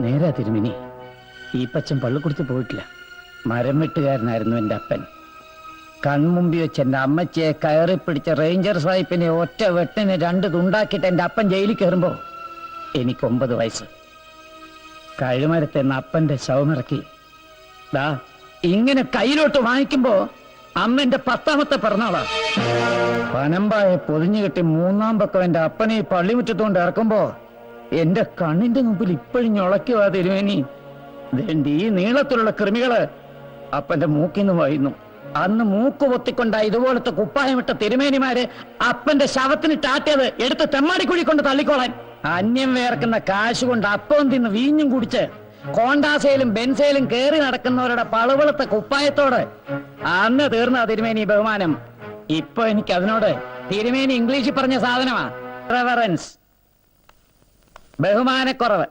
നേരാ തിരുമിനി. ഈ പച്ചൻ പള്ളിക്കുടുത്ത് പോയിട്ടില്ല. മരം വെട്ടുകാരനായിരുന്നു എന്റെ അപ്പൻ. കൺമുമ്പി വെച്ച് എന്റെ അമ്മച്ചിയെ കയറി പിടിച്ച റേഞ്ചർ സാഹിബിനെ ഒറ്റ വെട്ടിന് രണ്ട് തുണ്ടാക്കിയിട്ട് എന്റെ അപ്പൻ ജയിലിൽ കയറുമ്പോ എനിക്ക് ഒമ്പത് വയസ്സ്. കഴുമരത്തെ അപ്പന്റെ ശവമിറക്കി ദാ ഇങ്ങനെ കയ്യിലോട്ട് വാങ്ങിക്കുമ്പോൾ അമ്മ എന്റെ പത്താമത്തെ പിറന്നാളാ. പനമ്പായെ പൊതിഞ്ഞു കെട്ടി മൂന്നാം പക്കം എന്റെ അപ്പനെ ഈ പള്ളിമുറ്റത്തുകൊണ്ട് ഇറക്കുമ്പോ എന്റെ കണ്ണിന്റെ മുമ്പിൽ ഇപ്പോഴും ഞൊളയ്ക്കുവാ തിരുവേനി വേണ്ടി ഈ നീളത്തിലുള്ള കൃമികൾ അപ്പന്റെ മൂക്കിന്ന് വായുന്നു. അന്ന് മൂക്ക് പൊത്തിക്കൊണ്ട ഇതുപോലത്തെ കുപ്പായമിട്ട തിരുമേനിമാര് അപ്പന്റെ ശവത്തിന് ടാറ്റത് എടുത്ത് തെമ്മാടിക്കുഴി കൊണ്ട് തള്ളിക്കോളാൻ. അന്യം വേർക്കുന്ന കാശ് കൊണ്ട് അപ്പം തിന്ന് വീഞ്ഞും കുടിച്ച് കോണ്ടാസയിലും ബെൻസയിലും കേറി നടക്കുന്നവരുടെ പളുവളത്തെ കുപ്പായത്തോട്. അന്ന് തീർന്ന തിരുമേനി ബഹുമാനം. ഇപ്പൊ എനിക്ക് അതിനോട് തിരുമേനി ഇംഗ്ലീഷിൽ പറഞ്ഞ സാധനമാ. റെവറൻസ് ബഹുമാനക്കുറവ്.